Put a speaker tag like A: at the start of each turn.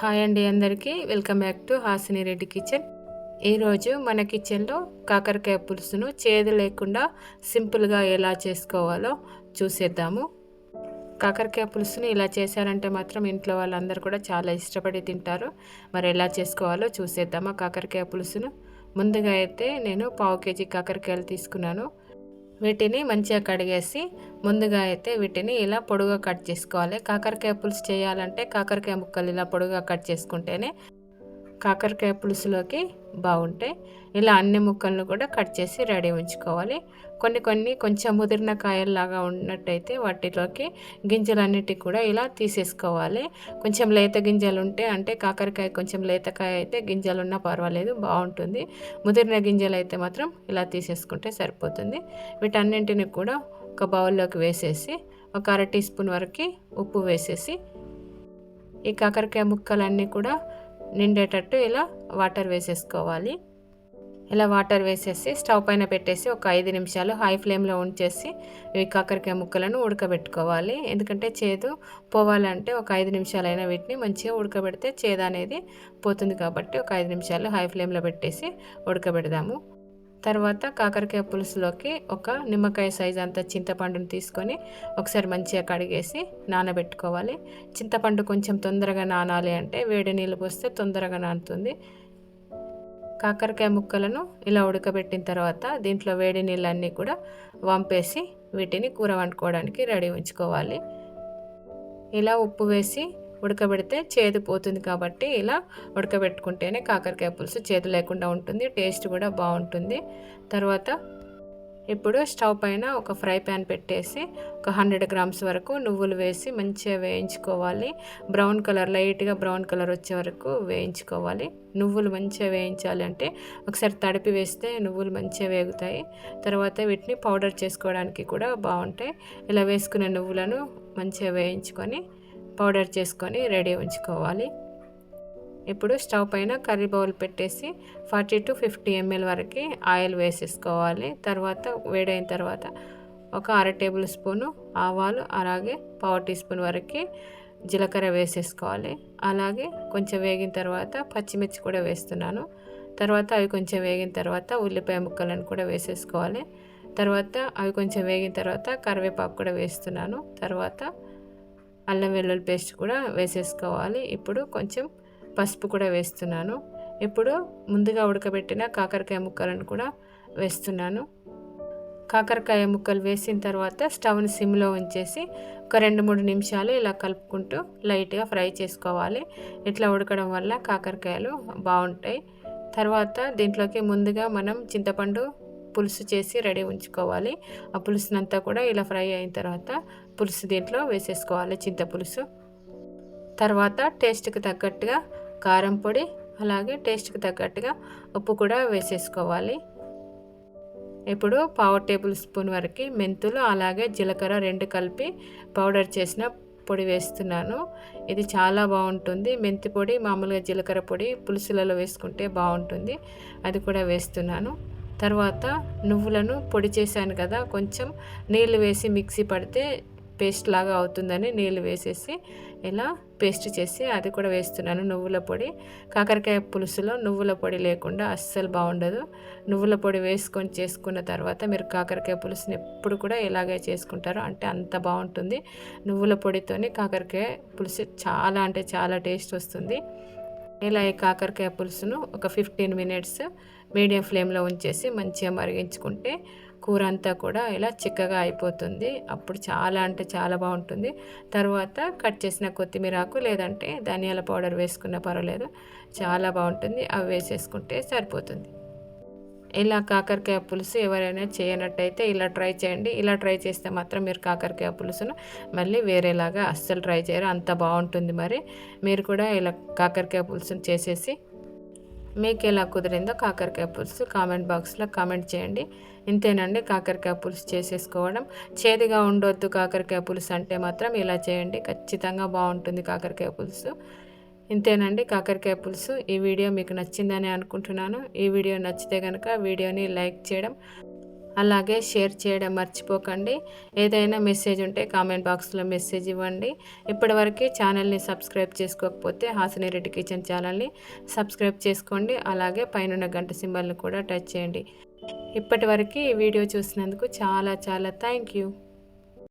A: Hi అండి అందరికీ. Welcome back to Hasini Reddy kitchen. ఈరోజు మన కిచెన్లో కాకరకాయ పులుసును చేదు లేకుండా సింపుల్గా ఎలా చేసుకోవాలో చూసేద్దాము. కాకరకాయ పులుసుని ఇలా చేశారంటే మాత్రం ఇంట్లో వాళ్ళందరూ కూడా చాలా ఇష్టపడి తింటారు. మరి ఎలా చేసుకోవాలో చూసేద్దామా కాకరకాయ పులుసును. ముందుగా అయితే నేను పావు కేజీ కాకరకాయలు తీసుకున్నాను. వీటిని మంచిగా కడిగేసి ముందుగా అయితే వీటిని ఇలా పొడుగా కట్ చేసుకోవాలి. కాకరకాయ పులుసు చేయాలంటే కాకరకాయ ముక్కలు ఇలా పొడుగా కట్ చేసుకుంటేనే కాకరకాయ పులుసులోకి బాగుంటాయి. ఇలా అన్ని ముక్కలను కూడా కట్ చేసి రెడీ ఉంచుకోవాలి. కొన్ని కొన్ని కొంచెం ముదిరిన కాయల్లాగా ఉన్నట్టయితే వాటిలోకి గింజలన్నిటి కూడా ఇలా తీసేసుకోవాలి. కొంచెం లేత గింజలు ఉంటే అంటే కాకరకాయ కొంచెం లేతకాయ అయితే గింజలు ఉన్నా పర్వాలేదు బాగుంటుంది. ముదిరిన గింజలు అయితే మాత్రం ఇలా తీసేసుకుంటే సరిపోతుంది. వీటన్నింటిని కూడా ఒక బౌల్లోకి వేసేసి ఒక అర టీ స్పూన్ వరకు ఉప్పు వేసేసి ఈ కాకరకాయ ముక్కలన్నీ కూడా నిండేటట్టు ఇలా వాటర్ వేసేసుకోవాలి. ఇలా వాటర్ వేసేసి స్టవ్ పైన పెట్టేసి ఒక ఐదు నిమిషాలు హై ఫ్లేమ్లో ఉంచేసి ఈ కాకరకాయ ముక్కలను ఉడకబెట్టుకోవాలి. ఎందుకంటే చేదు పోవాలంటే ఒక ఐదు నిమిషాలైనా వీటిని మంచిగా ఉడకబెడితే చేదు అనేది పోతుంది కాబట్టి ఒక ఐదు నిమిషాలు హై ఫ్లేమ్లో పెట్టేసి ఉడకబెడదాము. తర్వాత కాకరకాయ పులుసులోకి ఒక నిమ్మకాయ సైజ్ అంత చింతపండుని తీసుకొని ఒకసారి మంచిగా కడిగేసి నానబెట్టుకోవాలి. చింతపండు కొంచెం తొందరగా నానాలి అంటే వేడి నీళ్ళు పోస్తే తొందరగా నానుతుంది. కాకరకాయ ముక్కలను ఇలా ఉడకబెట్టిన తర్వాత దీంట్లో వేడి నీళ్ళన్నీ కూడా వంపేసి వీటిని కూర వండుకోవడానికి రెడీ ఉంచుకోవాలి. ఇలా ఉప్పు వేసి ఉడకబెడితే చేదు పోతుంది కాబట్టి ఇలా ఉడకబెట్టుకుంటేనే కాకరకాయ పులుసు చేదు లేకుండా ఉంటుంది టేస్ట్ కూడా బాగుంటుంది. తర్వాత ఇప్పుడు స్టవ్ పైన ఒక ఫ్రై ప్యాన్ పెట్టేసి ఒక హండ్రెడ్ గ్రామ్స్ వరకు నువ్వులు వేసి మంచిగా వేయించుకోవాలి. బ్రౌన్ కలర్ లైట్గా బ్రౌన్ కలర్ వచ్చే వరకు వేయించుకోవాలి. నువ్వులు మంచిగా వేయించాలి అంటే ఒకసారి తడిపి వేస్తే నువ్వులు మంచిగా వేగుతాయి. తర్వాత వీటిని పౌడర్ చేసుకోవడానికి కూడా బాగుంటాయి. ఇలా వేసుకునే నువ్వులను మంచిగా వేయించుకొని పౌడర్ చేసుకొని రెడీ ఉంచుకోవాలి. ఇప్పుడు స్టవ్ పైన కర్రీ బౌల్ పెట్టేసి ఫార్టీ టు ఫిఫ్టీ ఎంఎల్ వరకు ఆయిల్ వేసేసుకోవాలి. తర్వాత వేడైన తర్వాత ఒక అర టేబుల్ స్పూను ఆవాలు అలాగే పావు టీ స్పూన్ వరకు జీలకర్ర వేసేసుకోవాలి. అలాగే కొంచెం వేగిన తర్వాత పచ్చిమిర్చి కూడా వేస్తున్నాను. తర్వాత అవి కొంచెం వేగిన తర్వాత ఉల్లిపాయ ముక్కలను కూడా వేసేసుకోవాలి. తర్వాత అవి కొంచెం వేగిన తర్వాత కరివేపాకు కూడా వేస్తున్నాను. తర్వాత అల్లం వెల్లుల్లి పేస్ట్ కూడా వేసేసుకోవాలి. ఇప్పుడు కొంచెం పసుపు కూడా వేస్తున్నాను. ఇప్పుడు ముందుగా ఉడకబెట్టిన కాకరకాయ ముక్కలను కూడా వేస్తున్నాను. కాకరకాయ ముక్కలు వేసిన తర్వాత స్టవ్ని సిమ్లో ఉంచేసి ఒక రెండు మూడు నిమిషాలు ఇలా కలుపుకుంటూ లైట్గా ఫ్రై చేసుకోవాలి. ఇట్లా ఉడకడం వల్ల కాకరకాయలు బాగుంటాయి. తర్వాత దీంట్లోకి ముందుగా మనం చింతపండు పులుసు చేసి రెడీ ఉంచుకోవాలి. ఆ పులుసునంతా కూడా ఇలా ఫ్రై అయిన తర్వాత పులుసు దీంట్లో వేసేసుకోవాలి చింతపులుసు తర్వాత టేస్ట్కి తగ్గట్టుగా కారం పొడి అలాగే టేస్ట్కి తగ్గట్టుగా ఉప్పు కూడా వేసేసుకోవాలి. ఇప్పుడు పావు టేబుల్ స్పూన్ వరకు మెంతులు అలాగే జీలకర్ర రెండు కలిపి పౌడర్ చేసిన పొడి వేస్తున్నాను. ఇది చాలా బాగుంటుంది. మెంతి పొడి మామూలుగా జీలకర్ర పొడి పులుసులలో వేసుకుంటే బాగుంటుంది. అది కూడా వేస్తున్నాను. తర్వాత నువ్వులను పొడి చేశాను కదా కొంచెం నీళ్ళు వేసి మిక్సీ పడితే పేస్ట్ లాగా అవుతుందని నీళ్ళు వేసేసి ఇలా పేస్ట్ చేసి అది కూడా వేస్తున్నాను నువ్వుల పొడి. కాకరకాయ పులుసులో నువ్వుల పొడి లేకుండా అస్సలు బాగుండదు. నువ్వుల పొడి వేసుకొని చేసుకున్న తర్వాత మీరు కాకరకాయ పులుసుని ఎప్పుడు కూడా ఇలాగే చేసుకుంటారు అంటే అంత బాగుంటుంది. నువ్వుల పొడితోని కాకరకాయ పులుసు చాలా అంటే చాలా టేస్ట్ వస్తుంది. ఇలా ఈ కాకరకాయ పులుసును ఒక ఫిఫ్టీన్ మినిట్స్ మీడియం ఫ్లేమ్లో ఉంచేసి మంచిగా మరిగించుకుంటే కూర అంతా కూడా ఇలా చిక్కగా అయిపోతుంది. అప్పుడు చాలా అంటే చాలా బాగుంటుంది. తర్వాత కట్ చేసిన కొత్తిమీర ఆకు లేదంటే ధనియాల పౌడర్ వేసుకున్న పర్వాలేదు. చాలా బాగుంటుంది. అవి వేసేసుకుంటే సరిపోతుంది. ఇలా కాకరకాయ పులుసు ఎవరైనా చేయనట్టయితే ఇలా ట్రై చేయండి. ఇలా ట్రై చేస్తే మాత్రం మీరు కాకరకాయ పులుసును మళ్ళీ వేరేలాగా అస్సలు ట్రై చేయరు. అంత బాగుంటుంది మరి. మీరు కూడా ఇలా కాకరకాయ పులుసును చేసేసి మీకు ఎలా కుదిరిందో కాకరకాయ పులుసు కామెంట్ బాక్స్లో కామెంట్ చేయండి. ఇంతేనండి కాకరకాయ పులుసు చేసేసుకోవడం. చేదుగా ఉండొద్దు కాకరకాయ పులుసు అంటే మాత్రం ఇలా చేయండి. ఖచ్చితంగా బాగుంటుంది కాకరకాయ పులుసు. ఇంతేనండి కాకరకాయ పులుసు. ఈ వీడియో మీకు నచ్చిందని అనుకుంటున్నాను. ఈ వీడియో నచ్చితే కనుక వీడియోని లైక్ చేయడం అలాగే షేర్ చేయడం మర్చిపోకండి. ఏదైనా మెసేజ్ ఉంటే కామెంట్ బాక్స్లో మెసేజ్ ఇవ్వండి. ఇప్పటివరకు ఛానల్ని సబ్స్క్రైబ్ చేసుకోకపోతే హాసిని రెడ్డి కిచెన్ ఛానల్ని సబ్స్క్రైబ్ చేసుకోండి. అలాగే పైన గంట సింబల్ని కూడా టచ్ చేయండి. ఇప్పటివరకు ఈ వీడియో చూసినందుకు చాలా చాలా థ్యాంక్ యూ.